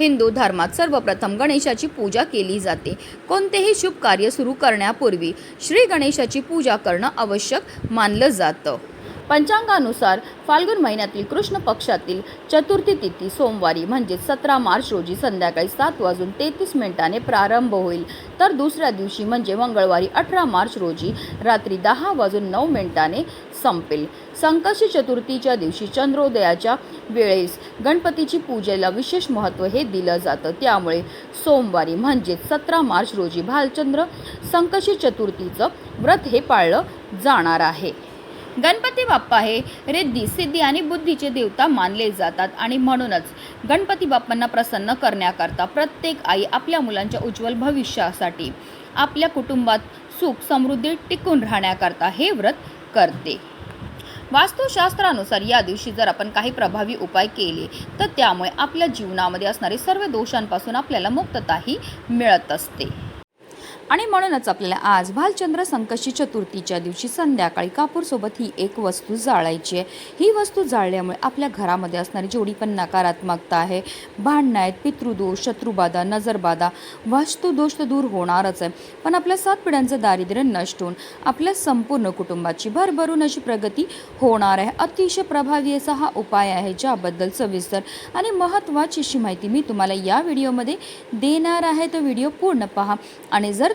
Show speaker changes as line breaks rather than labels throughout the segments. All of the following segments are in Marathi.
हिंदू धर्मात सर्वप्रथम गणेशाची पूजा केली जाते. कोणतेही शुभ कार्य सुरू करण्यापूर्वी श्री गणेशाची पूजा करणं आवश्यक मानलं जातं. पंचांगानुसार फाल्गुन महिन्यातील कृष्ण पक्षातील चतुर्थी तिथी सोमवारी म्हणजे सतरा मार्च रोजी संध्याकाळी सात वाजून तेहतीस मिनिटाने प्रारंभ होईल. तर दुसऱ्या दिवशी म्हणजे मंगळवारी अठरा मार्च रोजी रात्री दहा वाजून नऊ मिनिटाने संपेल. संकष्टी चतुर्थीच्या दिवशी चंद्रोदयाच्या वेळेस गणपतीची पूजेला विशेष महत्त्व हे दिलं जातं. त्यामुळे सोमवारी म्हणजेच सतरा मार्च रोजी भालचंद्र संकष्टी चतुर्थीचं व्रत हे पाळलं जाणार आहे. गणपती बाप्पा हे रिद्धी सिद्धी आणि बुद्धीचे देवता मानले जातात आणि म्हणूनच गणपती बाप्पांना प्रसन्न करण्याकरता प्रत्येक आई आपल्या मुलांच्या उज्ज्वल भविष्यासाठी आपल्या कुटुंबात सुख समृद्धी टिकून राहण्याकरता हे व्रत करते. वास्तुशास्त्रानुसार या दिवशी जर आपण काही प्रभावी उपाय केले तर त्यामुळे आपल्या जीवनामध्ये असणारे सर्व दोषांपासून आपल्याला मुक्तताही मिळत असते. आणि म्हणूनच आपल्याला आज भालचंद्र संकष्टी चतुर्थीच्या दिवशी संध्याकाळी कापूरसोबत ही एक वस्तू जाळायची आहे. ही वस्तू जाळल्यामुळे आपल्या घरामध्ये असणारी जेवढी पण नकारात्मकता आहे भांडणं आहेत पितृदोष शत्रुबाधा नजरबाधा वास्तुदोष तर दूर होणारच आहे. पण आपल्या सात पिढ्यांचं दारिद्र्य नष्ट होऊन आपल्या संपूर्ण कुटुंबाची भरभरून अशी प्रगती होणार आहे. अतिशय प्रभावी असा हा उपाय आहे ज्याबद्दल सविस्तर आणि महत्त्वाची अशी माहिती मी तुम्हाला या व्हिडिओमध्ये देणार आहे. तो व्हिडिओ पूर्ण पहा आणि जर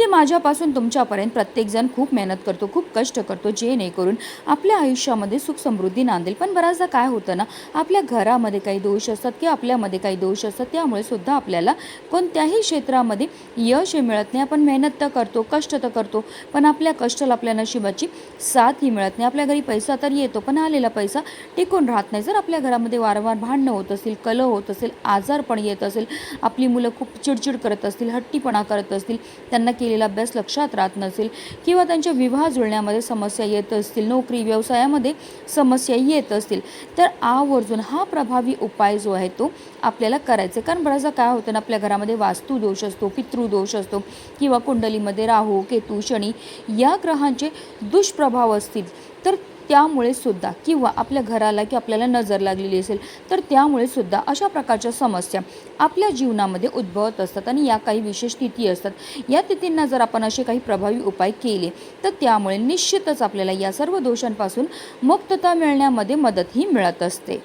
अगदी माझ्यापासून तुमच्यापर्यंत प्रत्येकजण खूप मेहनत करतो खूप कष्ट करतो जेणेकरून आपल्या आयुष्यामध्ये सुख समृद्धी नांदेल. पण बऱ्याचदा काय होतं ना आपल्या घरामध्ये काही दोष असतात किंवा आपल्यामध्ये काही दोष असतात त्यामुळे सुद्धा आपल्याला कोणत्याही क्षेत्रामध्ये यश हे मिळत नाही. आपण मेहनत तर करतो कष्ट तर करतो पण आपल्या कष्टाला आपल्या नशिबाची साथ ही मिळत नाही. आपल्या घरी पैसा तर येतो पण आलेला पैसा टिकून राहत नाही. जर आपल्या घरामध्ये वारंवार भांडणं होत असतील कलह होत असेल आजार पण येत असेल आपली मुलं खूप चिडचिड करत असतील हट्टीपणा करत असतील त्यांना केलेला अभ्यास लक्षात राहत नसेल किंवा त्यांच्या विवाह जुळण्यामध्ये समस्या येत असतील नोकरी व्यवसायामध्ये समस्या येत असतील तर आवर्जून हा प्रभावी उपाय जो आहे तो आपल्याला करायचा आहे. कारण बऱ्याचदा काय होतं ना आपल्या घरामध्ये वास्तुदोष असतो पितृदोष असतो किंवा कुंडलीमध्ये राहू केतू शनी या ग्रहांचे दुष्प्रभाव असतील तर त्यामुळे सुद्धा किंवा आपल्या घराला की आपल्याला नजर लागलेली असेल तर त्यामुळे सुद्धा अशा प्रकारच्या समस्या आपल्या जीवनामध्ये उद्भवत असतात आणि या काही विशेष तिथी असतात. या तिथींना जर आपण असे काही प्रभावी उपाय केले तर त्यामुळे निश्चितच आपल्याला या सर्व दोषांपासून मुक्तता मिळण्यामध्ये मदतही मिळत असते.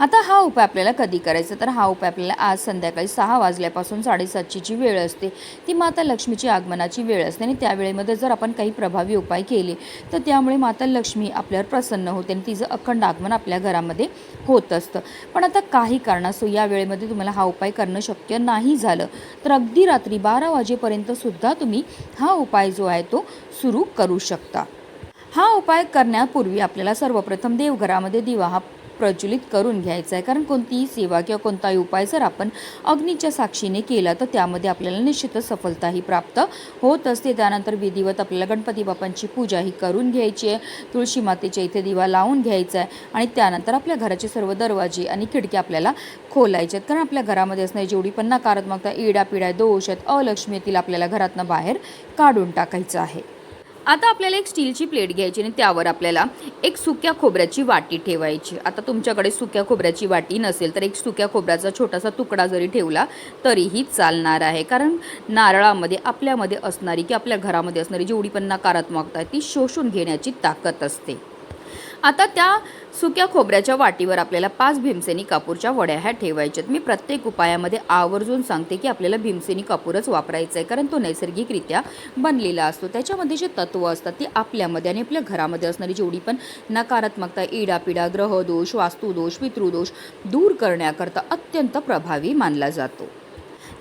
आता हा उपाय आपल्याला कधी करायचा? तर हा उपाय आपल्याला आज संध्याकाळी सहा वाजल्यापासून साडेसातची जी वेळ असते. ती माता लक्ष्मीची आगमनाची वेळ असते आणि त्या वेळेमध्ये जर आपण काही प्रभावी उपाय केले तर त्यामुळे माता लक्ष्मी आपल्यावर प्रसन्न होते आणि तिचं अखंड आगमन आपल्या घरामध्ये होत असतं. पण आता काही कारणास्तव या वेळेमध्ये तुम्हाला हा उपाय करणं शक्य नाही झालं. तर अगदी रात्री बारा वाजेपर्यंत सुद्धा तुम्ही हा उपाय जो आहे तो सुरू करू शकता. हा उपाय करण्यापूर्वी आपल्याला सर्वप्रथम देवघरामध्ये दिवा हा प्रज्वलित करून घ्यायचा आहे कारण कोणतीही सेवा किंवा कोणताही उपाय जर आपण अग्नीच्या साक्षीने केला तर त्यामध्ये आपल्याला निश्चितच सफलताही प्राप्त होत असते. त्यानंतर विधिवत आपल्याला गणपती बाप्पांची पूजाही करून घ्यायची आहे. तुळशी मातेच्या इथे दिवा लावून घ्यायचा आहे. आणि त्यानंतर आपल्या घराचे सर्व दरवाजे आणि खिडक्या आपल्याला खोलायचे आहेत. कारण आपल्या घरामध्ये असणारी जेवढी पण नकारात्मकता इडापिडा दोष आहेत अलक्ष्मी येतील आपल्याला घरातनं बाहेर काढून टाकायचं आहे. आता आपल्याला एक स्टीलची प्लेट घ्यायची आणि त्यावर आपल्याला एक सुक्या खोबऱ्याची वाटी ठेवायची. आता तुमच्याकडे सुक्या खोबऱ्याची वाटी नसेल तर एक सुक्या खोबऱ्याचा छोटासा तुकडा जरी ठेवला तरीही चालणार आहे. कारण नारळामध्ये आपल्यामध्ये असणारी की आपल्या घरामध्ये असणारी जेवढी पण नकारात्मकता आहे ती शोषून घेण्याची ताकद असते. आता त्या सुक्या खोबऱ्याच्या वाटीवर आपल्याला पाच भीमसेनी कापूरच्या वड्या ह्या ठेवायच्यात मी प्रत्येक उपायामध्ये आवर्जून सांगते की आपल्याला भीमसेनी कापूरच वापरायचा आहे कारण तो नैसर्गिकरित्या बनलेला असतो. त्याच्यामध्ये जे तत्त्व असतात ती आपल्यामध्ये आणि आपल्या घरामध्ये असणारी जेवढी पण नकारात्मकता इडापिडा ग्रहदोष वास्तुदोष पितृदोष दूर करण्याकरता अत्यंत प्रभावी मानला जातो.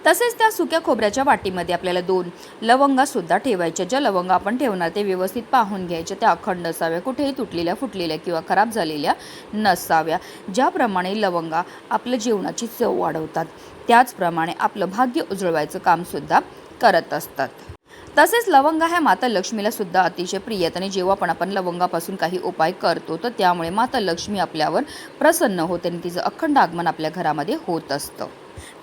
तसेच त्या सुक्या खोबऱ्याच्या वाटीमध्ये आपल्याला दोन लवंगासुद्धा ठेवायच्या. ज्या लवंगा आपण ठेवणार ते व्यवस्थित पाहून घ्यायच्या त्या अखंड असाव्या कुठेही तुटलेल्या फुटलेल्या किंवा खराब झालेल्या नसाव्या. ज्याप्रमाणे लवंगा आपल्या जेवणाची चव वाढवतात त्याचप्रमाणे आपलं भाग्य उजळवायचं कामसुद्धा करत असतात. तसेच लवंगा ह्या माता लक्ष्मीला सुद्धा अतिशय प्रिय आणि जेव्हा पण आपण लवंगापासून काही उपाय करतो तर त्यामुळे माता लक्ष्मी आपल्यावर प्रसन्न होते आणि तिचं अखंड आगमन आपल्या घरामध्ये होत असतं.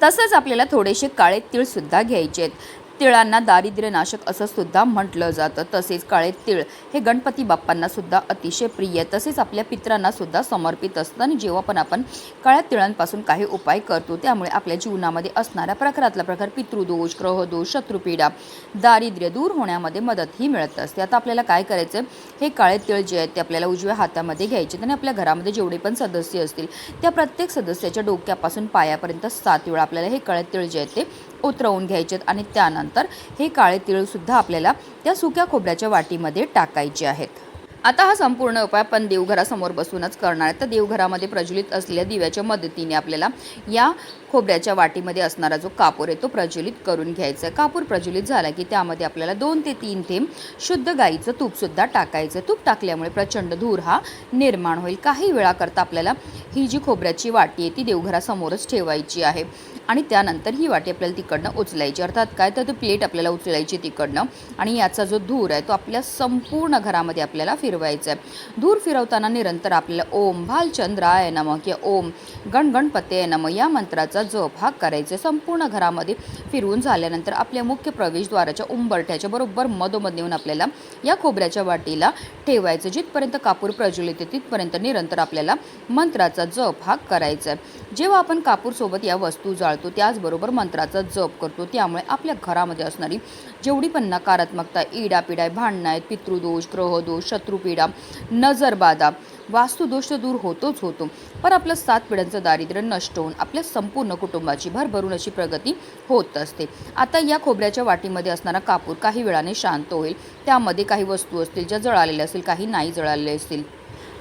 तसंच आपल्याला थोडेसे काळे तीळसुद्धा घ्यायचे आहेत तिळांना दारिद्र्यनाशक असं सुद्धा म्हटलं जातं. तसेच काळे तिळ हे गणपती बाप्पांना सुद्धा अतिशय प्रिय तसेच आपल्या पित्रांना सुद्धा समर्पित असतं. आणि जेव्हा पण आपण काळ्या तिळांपासून काही उपाय करतो त्यामुळे आपल्या जीवनामध्ये असणाऱ्या प्रकारातला प्रकार पितृदोष ग्रहदोष शत्रुपीडा दारिद्र्य दूर होण्यामध्ये मदतही मिळत असते. आता आपल्याला काय करायचं हे काळे तिळ जे आहेत ते आपल्याला उजव्या हातामध्ये घ्यायचे आणि आपल्या घरामध्ये जेवढे पण सदस्य असतील त्या प्रत्येक सदस्याच्या डोक्यापासून पायापर्यंत सात वेळा आपल्याला हे काळे तिळ जे आहेत ते उतरवून घ्यायचे आहेत आणि त्यानंतर हे काळे तिळसुद्धा आपल्याला त्या सुक्या खोबऱ्याच्या वाटीमध्ये टाकायचे आहेत. आता हा संपूर्ण उपाय आपण देवघरासमोर बसूनच करणार आहे. तर देवघरामध्ये प्रज्वलित असलेल्या दिव्याच्या मदतीने आपल्याला या खोबऱ्याच्या वाटीमध्ये असणारा जो कापूर आहे तो प्रज्वलित करून घ्यायचा आहे. कापूर प्रज्वलित झाला की त्यामध्ये आपल्याला दोन ते तीन थेंब शुद्ध गाईचं तूपसुद्धा टाकायचं आहे. तूप टाकल्यामुळे प्रचंड धूर हा निर्माण होईल. काही वेळाकरता आपल्याला ही जी खोबऱ्याची वाटी आहे ती देवघरासमोरच ठेवायची आहे आणि त्यानंतर ही वाटी आपल्याला तिकडनं उचलायची अर्थात काय? तर ती प्लेट आपल्याला उचलायची तिकडनं आणि याचा जो धूर आहे तो आपल्या संपूर्ण घरामध्ये आपल्याला फिरवायचं आहे धूर फिरवताना निरंतर आपल्याला ओम भालचंद्राय नम किंवा ओम गणगणपते नम या मंत्राचा जप हा करायचा संपूर्ण घरामध्ये फिरवून झाल्यानंतर आपल्या मुख्य प्रवेशद्वाराच्या उंबरठ्याच्या बरोबर मधोमध नेऊन आपल्याला या खोबऱ्याच्या वाटीला ठेवायचं. जिथपर्यंत कापूर प्रज्वलित आहे तिथपर्यंत निरंतर आपल्याला मंत्राचा जप हा करायचा आहे जेव्हा आपण कापूरसोबत या वस्तू जाळतो त्याचबरोबर मंत्राचा जप करतो. त्यामुळे आपल्या घरामध्ये असणारी जेवढी पण नकारात्मकता इडापिडा भांडणं आहेत पितृदोष ग्रहदोष शत्रुपीडा नजरबाधा वास्तुदोष दूर होतोच होतो. पण आपलं सात पिढ्यांचं दारिद्र्य नष्ट होऊन आपल्या संपूर्ण कुटुंबाची भरभरून अशी प्रगती होत असते. आता या खोबऱ्याच्या वाटीमध्ये असणारा कापूर काही वेळाने शांत होईल. त्यामध्ये काही वस्तू असतील ज्या जळालेल्या असतील काही नाही जळालेल्या असतील.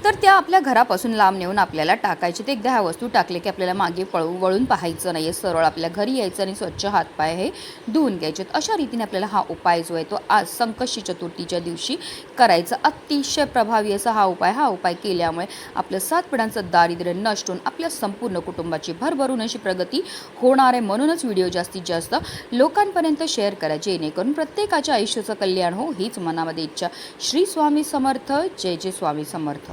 तर त्या आपल्या घरापासून लांब नेऊन आपल्याला टाकायचे. ते एकदा ह्या वस्तू टाकले की आपल्याला मागे पळू वळून पाहायचं नाही आहे सरळ आपल्या घरी यायचं आणि स्वच्छ हातपाय हे धुवून घ्यायचे अशा रीतीने आपल्याला हा उपाय जो आहे तो आज संकष्टी चतुर्थीच्या दिवशी करायचा. अतिशय प्रभावी असा हा उपाय. हा उपाय केल्यामुळे आपलं सात पिढ्यांचं दारिद्र्य नष्ट होऊन आपल्या संपूर्ण कुटुंबाची भरभरून अशी प्रगती होणार आहे. म्हणूनच व्हिडिओ जास्तीत जास्त लोकांपर्यंत शेअर करा. जेणेकरून प्रत्येकाच्या आयुष्याचं कल्याण हो हीच मनामध्ये इच्छा. श्री स्वामी समर्थ. जय जय स्वामी समर्थ.